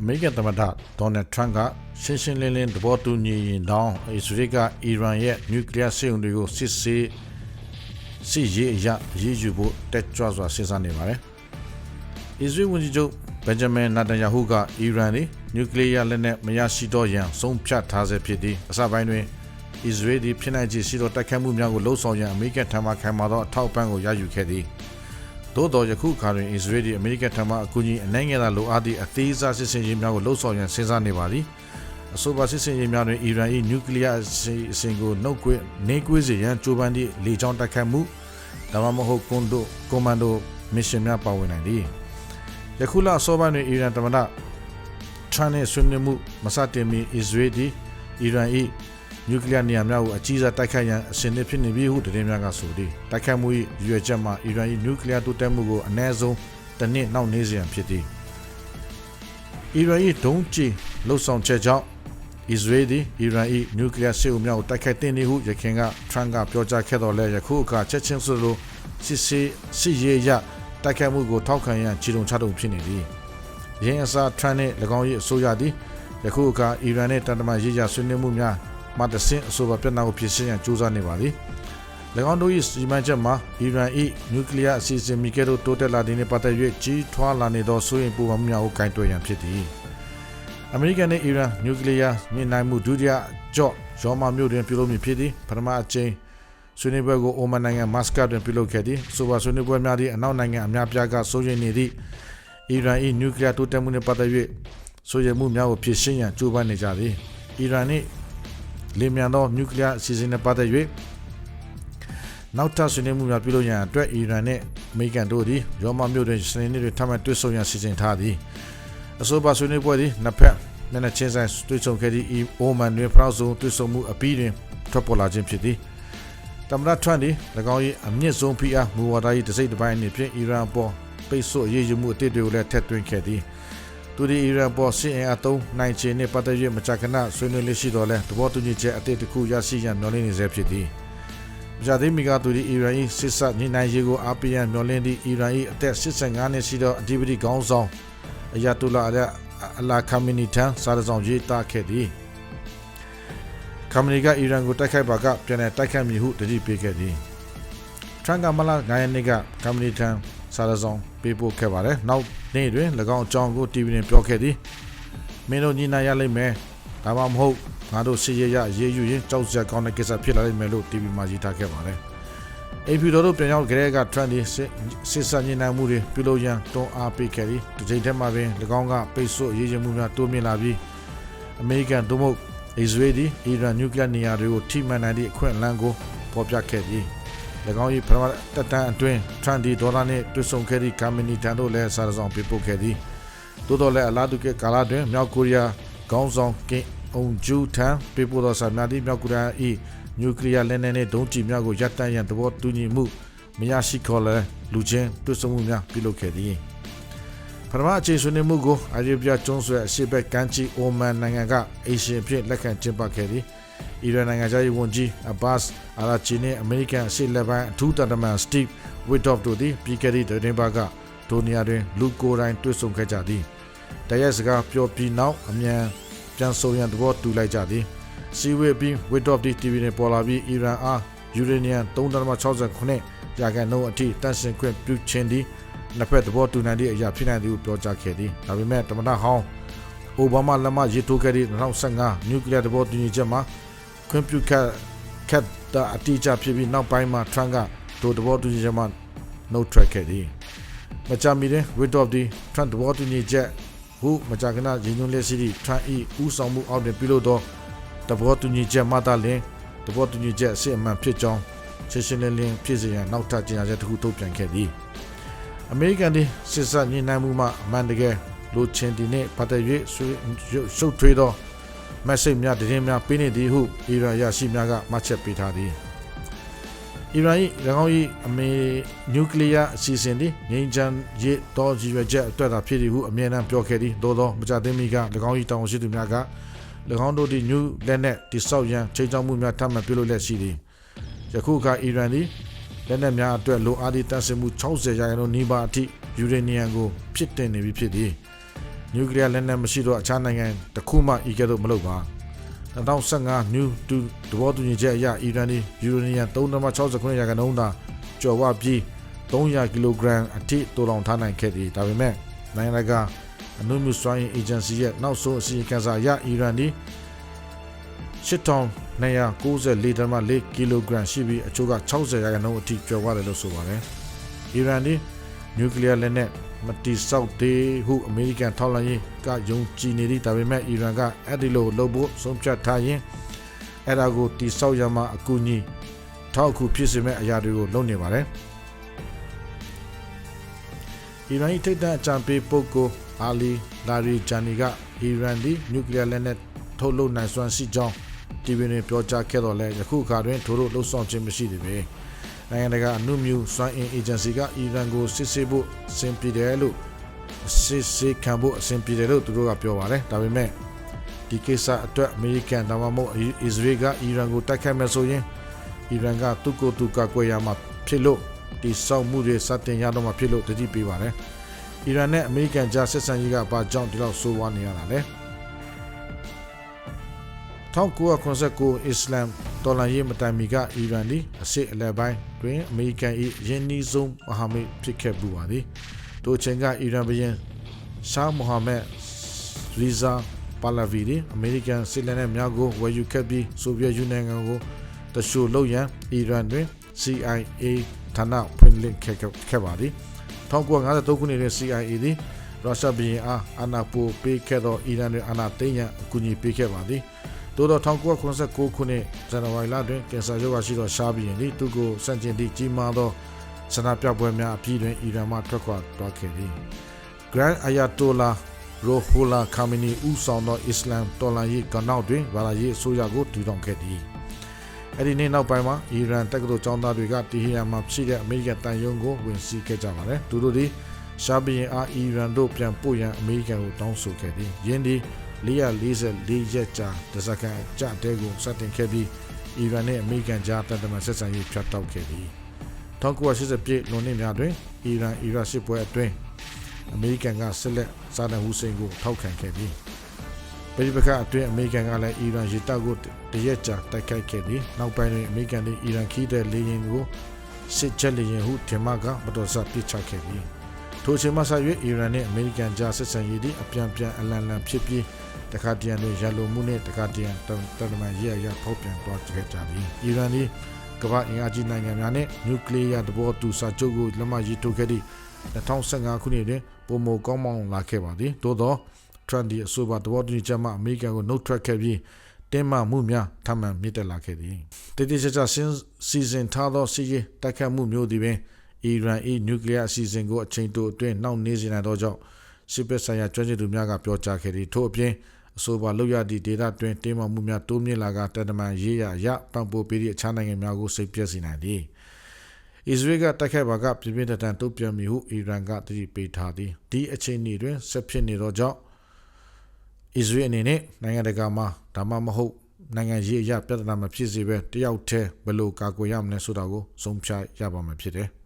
အမေရိကန်သမ္မတဒေါ်နယ်ထရန့်ကရှင်းရှင်းလင်းလင်းသဘောတူညီရင်တောင်းအစ္စရေးကအီရန်ရဲ့နျူကလ িয়ার စစ်အုံတွေကိုစစ်ဆေးစစ်ရေးအရအရေးယူဖို့တက်ကြွစွာစဉ်းစားနေပါတယ်။အစ္စရေးဝန်ကြီးချုပ်ဘင်ဂျမင်နာတန်ယာဟုကအီရန်သည်နျူကလ িয়ার လက်နက်မရရှိတော့ရန်ဆုံးဖြတ်ထားဆဲဖြစ်သည့်အစပိုင်းတွင်အစ္စရေးသည်ဖြစ်နိုင်ခြေရှိသောတိုက်ခိုက်မှုများကိုလှုံ့ဆော်ရန်အမေရိကန်ထံမှခံမှာသောအထောက်အပံ့ကိုရယူခဲ့သည်။ သို့တော်ယခုအခါတွင်အစ္စရေးသည်အမေရိကန်ထံမှအကူအညီအနိုင်ငယ်သာလိုအပ်သည့်အသေးစားစစ်စင်ရေးများကိုလှုံ့ဆော်ရန်စဉ်းစားနေပါသည်။အဆိုပါစစ်စင်ရေးများတွင်အီရန်၏နျူကလ িয়ার အစီအစဉ်ကိုနှုတ်ကွေးနေကွေးစေရန်ကြိုးပမ်းသည့်လေကြောင်းတိုက်ခိုက်မှုဒါမှမဟုတ်ကွန်ဒိုကွန်မန်ဒိုမစ်ရှင်များပါဝင်နိုင်သည်။ယခုလအစောပိုင်းတွင်အီရန်သမ္မတထရန့်နှင့်ဆွေးနွေးမှုမစတင်မီအစ္စရေးသည်အီရန်၏ နျူကလ িয়ার နေရာများကိုအကြီးစားတိုက်ခိုက်ရန်အစဉ်အသင့်ဖြစ်နေပြီဟုသတင်းများကဆိုသည်တိုက်ခိုက်မှု၏ရွေချက်မှာအီရန်၏နျူကလ িয়ার တိုးတက်မှုကိုအ ਨੇ ဆုံးတစ်နှစ်နောက်နေစေရန်ဖြစ်သည်အီရန်၏ဒုံးကျည်လှုပ်ဆောင်ချက်ကြောင့်အစ္စရေးသည်အီရန်၏နျူကလ িয়ার စစ်အုံများကိုတိုက်ခိုက်တင်သည်ဟုရခိုင်ကထရန့်ကပြောကြားခဲ့တော်လဲယခုအခါချက်ချင်းဆိုလိုစစ်စေးစစ်ရေးရတိုက်ခိုက်မှုကိုထောက်ခံရန်ခြေတုံချတုံဖြစ်နေသည်ရင်းအစားထရန့်နှင့်၎င်း၏အစိုးရသည်ယခုအခါအီရန်နှင့်တန်တမာရေးရဆွေးနွေးမှုများ မှတဆင့်အဆိုပါပြဿနာကိုဖြေရှင်းရန်ကြိုးစားနေပါသည်၎င်းတို့၏စီမံချက်မှာအီရန်၏နျူကလ িয়ার အစီအစဉ်မီကဲတို့တိုးတက်လာတဲ့နှင့်ပတ်သက်၍ကြီးထွားလာနေသောစိုးရိမ်ပူပန်မှုများကိုကင်တွယ်ရန်ဖြစ်သည်အမေရိကန်နှင့်အီရန်နျူကလ িয়ার မြင့်နိုင်မှုဒုတိယကြော့ရောမာမြို့တွင်ပြုလုပ်မည်ဖြစ်သည်ပထမအကြိမ်ဆွေးနွေးပွဲကိုအိုမန်နိုင်ငံမတ်စကတ်တွင်ပြုလုပ်ခဲ့သည်ဆိုပါဆွေးနွေးပွဲများသည့်အနောက်နိုင်ငံအများပြားကစိုးရိမ်နေသည့်အီရန်၏နျူကလ িয়ার တိုးတက်မှုနှင့်ပတ်သက်၍စိုးရိမ်မှုများကိုဖြေရှင်းရန်ကြိုးပမ်းနေကြသည်အီရန် နှင့်လေမြန်သောနျူကလ িয়ার အစီအစဉ်နှင့်ပတ်သက်၍နောက်ထပ်ဆွေးနွေးမှုများပြုလုပ်ရန်အတွက်အီရန်နှင့်အမေရိကန်တို့သည်ရောမမြို့တွင်စနေနေ့တွင်ထပ်မံတွေ့ဆုံရန်စီစဉ်ထားသည်အဆိုပါဆွေးနွေးပွဲသည်နှစ်ဖက်မျက်နှာချင်းဆိုင်တွေ့ဆုံခဲ့သည့်အိုမန်တွင်ဖရောက်ဆုံးတွေ့ဆုံမှုအပြီးတွင်ထွက်ပေါ်လာခြင်းဖြစ်သည်တမရထရန့်သည်၎င်း၏အမြင့်ဆုံးဖိအားမူဝါဒ၏တစိမ့်တစ်ပိုင်းအနေဖြင့်အီရန်အပေါ်ပိတ်ဆို့အရေးယူမှုအသစ်တွေကိုလည်းထည့်သွင်းခဲ့သည် သူဒီအီရန်ပေါ်စစ်အင်အားသုံးနိုင်ခြေနှင့်ပတ်သက်၍မကြာခဏဆွေးနွေးလေးရှိတော်လဲသဘောတူညီချက်အသစ်တစ်ခုရရှိရန်မျှော်လင့်နေဆဲဖြစ်သည်မကြာသေးမီကသူဒီအီရန်၏စစ်ဆက်ညှိနှိုင်းရေးကိုအားပေးရန်မျှော်လင့်သည့်အီရန်၏အသက်85နှစ်ရှိသောအဓိပတိခေါင်းဆောင်အယာတူလာအလာခါမီနီထံစာရဆောင်ရေးသားခဲ့သည်ခါမီနီကအီရန်ကိုတိုက်ခိုက်ပါကပြန်လည်တိုက်ခိုက်မည်ဟုတတိပေးခဲ့သည်ထရန်ကမလာ9ရက်နေ့ကခါမီနီထံ စာရဆောင်ပေးပို့ခဲ့ပါတယ်နောက်နေ့တွင်၎င်းအကြောင်းကို TV တွင်ပြောခဲ့သည်မင်းတို့ညီနိုင်ရလိမ့်မယ်ဒါမှမဟုတ်ငါတို့စီရရရေးယူရင်ကြောက်စရာကောင်းတဲ့ကိစ္စဖြစ်လာလိမ့်မယ်လို့ TV မှာရေးထားခဲ့ပါတယ်အိမ်ဖြူတော်တို့ပြန်ရောက်ကြတဲ့က trend ဒီစစ်စညင်နိုင်မှုတွေပြုလုပ်ရန်တွန်းအားပေးခဲ့သည်ဒီချိန်ထဲမှာပင်၎င်းကပိတ်ဆို့ရေးချမှုများတိုးမြင့်လာပြီးအမေရိကန်သို့မဟုတ်အစ္စရေးဒီအီရန်နျူကလ িয়ার နေရာတွေကိုထိမှန်နိုင်သည့်အခွင့်အလမ်းကိုပေါ်ပြခဲ့သည်၎ င်း၏ပထမတက်တန်းအတွင်း trend ဒီဒေါ်လာနှင့်တွစ်ဆုံခဲ့သည့်ကာမနီတန်တို့လည်းစာဆောင်ပေးပို့ခဲ့သည်သို့တော်လည်းအလားတူကကာလာတွင်မြောက်ကိုရီးယားခေါင်းဆောင်ကင်အုံဂျူထံပေးပို့သောစာများသည့်မြောက်ကိုရီးယား၏နျူကလ িয়ার လက်နက်နှင့်ဒုံးကျည်များကိုရပ်တန့်ရန်သဘောတူညီမှုမရရှိခေါ်လဲလူချင်းတွစ်ဆုံမှုများပြုလုပ်ခဲ့သည်ပထမအခြေဆွေးနွေးမှုကိုအာရေဗျကျွန်းဆွဲအရှိဘက်ကမ်းချီအိုမန်နိုင်ငံကအေရှင်အဖြစ်လက်ခံကျင်းပခဲ့သည် အီရန်နိုင်ငံသားရေးဝန်ကြီးအဘတ်စ်အာရာချီနဲ့အမေရိကန်အရှိလက်ပိုင်းအထူးတန်တမန်စတီဗ်ဝစ်တော့တို့သည်ပြီးခဲ့သည့်သတင်းပါကဒိုနီယာတွင်လူကိုယ်တိုင်တွေ့ဆုံခဲ့ကြသည်တရက်စကားပြောပြီးနောက်အမြန်ပြန်ဆုံရန်သဘောတူလိုက်ကြသည်စီဝေးပြီးဝစ်တော့ဒီတီဗီနဲ့ပေါ်လာပြီးအီရန်အားယူရေနီယံ3.69ရာခိုင်နှုန်းအထိတန့်စင်ခွင့်ပြုခြင်းသည်နှစ်ဖက်သဘောတူနိုင်သည့်အရာဖြစ်နိုင်သည်ဟုပြောကြားခဲ့သည်ဒါပေမဲ့တမန်တော်ဟောင်းအိုဘားမားလက်မှတ်ရေးထိုးခဲ့သည့်2015နျူကလ িয়ার သဘောတူညီချက်မှာ ခွင့်ပြုခဲ့ခက်တာအတိအကျဖြစ်ပြီးနောက်ပိုင်းမှာထရန့်ကဒိုသဘောတူညီချက်မှာနှုတ်ထွက်ခဲ့သည်မကြမီတွင် Wit of the Trump သဘောတူညီချက်ဟုမကြာခဏရင်းနှီးလက်ရှိသည့် Trump ၏ဦးဆောင်မှုအောက်တွင်ပြုလုပ်သောသဘောတူညီချက်မှသာလျှင်သဘောတူညီချက်အစစ်အမှန်ဖြစ်ကြောင်းရှင်းရှင်းလင်းလင်းဖြစ်စေရန်နောက်ထပ်ကြေညာချက်တစ်ခုထုတ်ပြန်ခဲ့သည်အမေရိကန်သည်စစ်ဆက်ညှိနှိုင်းမှုမှအမှန်တကယ်လိုချင်ဒီနှင့်ပတ်သက်၍ရှုပ်ထွေးသော message များတည်များပေးနေသည်ဟုအီရန်ရရှိများကမှတ်ချက်ပေးထားသည်အီရန်၏၎င်း၏အမေနျူကလ িয়ার အစီအစဉ်သည်ငြိမ်းချမ်းရေးတော်ကြီးရွယ်ချက်အတွက်သာဖြစ်သည်ဟုအမြဲတမ်းပြောခဲ့သည်သို့သောမကြသေးမီက၎င်း၏တောင်ရှိသူများက၎င်းတို့သည်နျူလက်နက်တိဆောက်ရန်ချိန်ချောက်မှုများထပ်မံပြုလုပ်လက်ရှိသည်ယခုအခါအီရန်သည်လက်နက်များအတွက်လိုအပ်သည့်တပ်ဆင်မှု60ရာခိုင်နှုန်းနီးပါးအထိယူရေနီယံကိုဖြစ်တင်နေပြီဖြစ်သည် နျူကလ িয়ার လက်နက်မရှိတော့အခြားနိုင်ငံတစ်ခုမှဤကဲ့သို့မလုပ်ပါ2015 new to သဘောတူညီချက်အရအီရန်ဒီယူရေနီယံ3.69ရာခိုင်နှုန်းသာကျော်ဝပြီး300ကီလိုဂရမ်အထိတိုးလောင်ထားနိုင်ခဲ့သည်ဒါပေမဲ့နိုင်ငံတကာအနုမြစွမ်းအင်အေဂျင်စီရဲ့နောက်ဆုံးအစီရင်ခံစာအရအီရန်ဒီ8294.4ကီလိုဂရမ်ရှိပြီးအချို့က60ရာခိုင်နှုန်းအထိကျော်သွားတယ်လို့ဆိုပါတယ်အီရန်ဒီနျူကလ িয়ার လက်နက် မတိဆောက်သေးဟုအမေရိကန်ထောက်လှမ်းရေးကယုံကြည်နေသည့်ဒါပေမဲ့အီရန်ကအဲ့ဒီလိုလုပ်ဖို့ဆုံးဖြတ်ထားရင်အဲ့ဒါကိုတိဆောက်ရမှအကူအညီထောက်အကူဖြစ်စေမဲ့အရာတွေကိုလုပ်နေပါတယ်အီရန်၏ထိပ်တန်းအကြံပေးပုဂ္ဂိုလ်အာလီလာရီဂျန်နီကအီရန်သည်နျူကလ িয়ার လက်နက်ထုတ်လုပ်နိုင်စွမ်းရှိကြောင်းတီဗီတွင်ပြောကြားခဲ့တော်လဲယခုအခါတွင်ထိုတို့လှုပ်ဆောင်ခြင်းမရှိသေးပေ နိုင်ငံတကာအမှုမြူစွမ်းအင်အေဂျင်စီကအီရန်ကိုစစ်ဆေးဖို့အဆင်ပြေတယ်လို့စစ်ဆေးခံဖို့အဆင်ပြေတယ်လို့သူတို့ကပြောပါတယ်ဒါပေမဲ့ဒီကိစ္စအတွက်အမေရိကန်ဒါမှမဟုတ်အစ္စရေးကအီရန်ကိုတိုက်ခိုက်မယ်ဆိုရင်အီရန်ကသူ့ကိုယ်သူကကွယ်ရမှာဖြစ်လို့ဒီစောက်မှုတွေစတင်ရတော့မှာဖြစ်လို့တတိပေးပါတယ်အီရန်နဲ့အမေရိကန်ကြားဆက်ဆံရေးကဘာကြောင့်ဒီလောက်ဆိုးဝါးနေရတာလဲ1989အစ္စလမ် တော်လှန်ရေးမတိုင်မီကအီရန်သည်အစစ်အလဲပိုင်းတွင်အမေရိကန်၏ယင်းနှီးဆုံးမဟာမိတ်ဖြစ်ခဲ့ပူပါသည်ထိုအချိန်ကအီရန်ဘုရင်ရှားမိုဟာမက်ရီဇာပါလာဗီသည်အမေရိကန်စစ်လက်နက်များကိုဝယ်ယူခဲ့ပြီးဆိုဗီယက်ယူနီယံကိုတရှို့လုပ်ရန်အီရန်တွင် CIA ဌာနဖွင့်လှစ်ခဲ့ခဲ့ပါသည်1953ခုနှစ်တွင် CIA သည်ရုရှားဘုရင်အားအာဏာပိုပေးခဲ့သောအီရန်တွင်အာဏာသိမ်းရန်အကူအညီပေးခဲ့ပါသည် သို့သော1989ခုနှစ်ဇန်နဝါရီလတွင်ကင်ဆာရောဂါရှိသောရှားဘီရင်သည်သူကိုစန့်ကျင်သည့်ကြီးမားသောဆန္ဒပြပွဲများအပြီးတွင်အီရန်မှထွက်ခွာသွားခဲ့သည် Grand Ayatollah Ruhollah Khamenei ဦးဆောင်သောအစ္စလမ်တော်လှန်ရေးကနောက်တွင်ဘာသာရေးအစိုးရကိုတည်ထောင်ခဲ့သည်အဲ့ဒီနေ့နောက်ပိုင်းမှာအီရန်တက္ကသိုလ်ကျောင်းသားတွေကတီဟီရန်မှာရှိတဲ့အမေရိကန်တန်ယုံကိုဝင်စီးခဲ့ကြပါတယ်သူတို့သည်ရှားဘီရင်အားအီရန်တို့ပြန်ပို့ရန်အမေရိကန်ကိုတောင်းဆိုခဲ့သည်ယင်းသည် 444ရက်ကြာတစကန်ကြတဲ့ကိုစတင်ခဲ့ပြီးအီရန်နဲ့အမေရိကန်ကြားတပ်တမဆက်ဆံရေးဖြတ်တောက်ခဲ့သည်1980ပြည့်လွန်နှစ်များတွင်အီရန်အီရတ်စစ်ပွဲအတွင်းအမေရိကန်ကဆက်လက်စာဒန်ဟူစိန်ကိုထောက်ခံခဲ့ပြီးပြည်ပခအတွင်းအမေရိကန်ကလည်းအီရန်ရေတပ်ကိုတရက်ကြာတိုက်ခိုက်ခဲ့ပြီးနောက်ပိုင်းတွင်အမေရိကန်သည်အီရန်ခီးတဲ့လေယာဉ်ကိုစစ်ချက်လေယာဉ်ဟုထင်မှကမတော်စပစ်ချခဲ့ပြီး ထိုအချိန်မှစ၍အီရန်နှင့်အမေရိကန်ကြားဆက်ဆံရေးသည်အပြန်ပြန်အလန်လန်ဖြစ်ပြီးတခါတရံတွေရလိုမှုနဲ့တခါတရံတန်တမန်ရရဖောက်ပြန်သွားကြကြသည်အီရန်သည်ကမ္ဘာအင်အားကြီးနိုင်ငံများနဲ့နျူကလ িয়ার တဘောတူစာချုပ်ကိုလက်မှတ်ရေးထိုးခဲ့သည့်2015ခုနှစ်တွင်ပုံမကောင်းမောင်းလာခဲ့ပါသည်သို့သောထရန်ဒီအဆိုပါတဘောတူညီချက်မှအမေရိကန်ကိုနှုတ်ထွက်ခဲ့ပြီးတင်းမာမှုများထပ်မံမြင့်တက်လာခဲ့သည်တတိကျကျစီစဉ်ထားသောစီးရေးတိုက်ခတ်မှုမျိုးသည်ပင် အီရန်၏နျူကလ িয়ার အစီအစဉ်ကိုအချိန်တိုအတွင်းနှောင့်နှေးစေနိုင်သောကြောင့်စစ်ပက်ဆိုင်ရာကျွမ်းကျင်သူများကပြောကြားခဲ့သည်ထို့အပြင်အဆိုပါလောက်ရသည့်ဒေတာတွင်တင်းမာမှုများတိုးမြင့်လာကတန်တမန်ရေးရရပံ့ပိုးပေးသည့်အခြားနိုင်ငံများကိုစိတ်ပြည့်စေနိုင်သည်အစ္စရေးကတိုက်ခိုက်ပါကပြင်းပြထန်ထန်တုံ့ပြန်မိဟုအီရန်ကတတိပေးထားသည်ဒီအချိန်တွင်ဆက်ဖြစ်နေသောကြောင့်အစ္စရေးအနေနဲ့နိုင်ငံတကာမှာဒါမှမဟုတ်နိုင်ငံရေးအရပြဿနာမဖြစ်စေဘဲတယောက်တည်းဘယ်လိုကာကွယ်ရမလဲဆိုတာကိုဆုံးဖြတ်ရပါမှာဖြစ်တယ်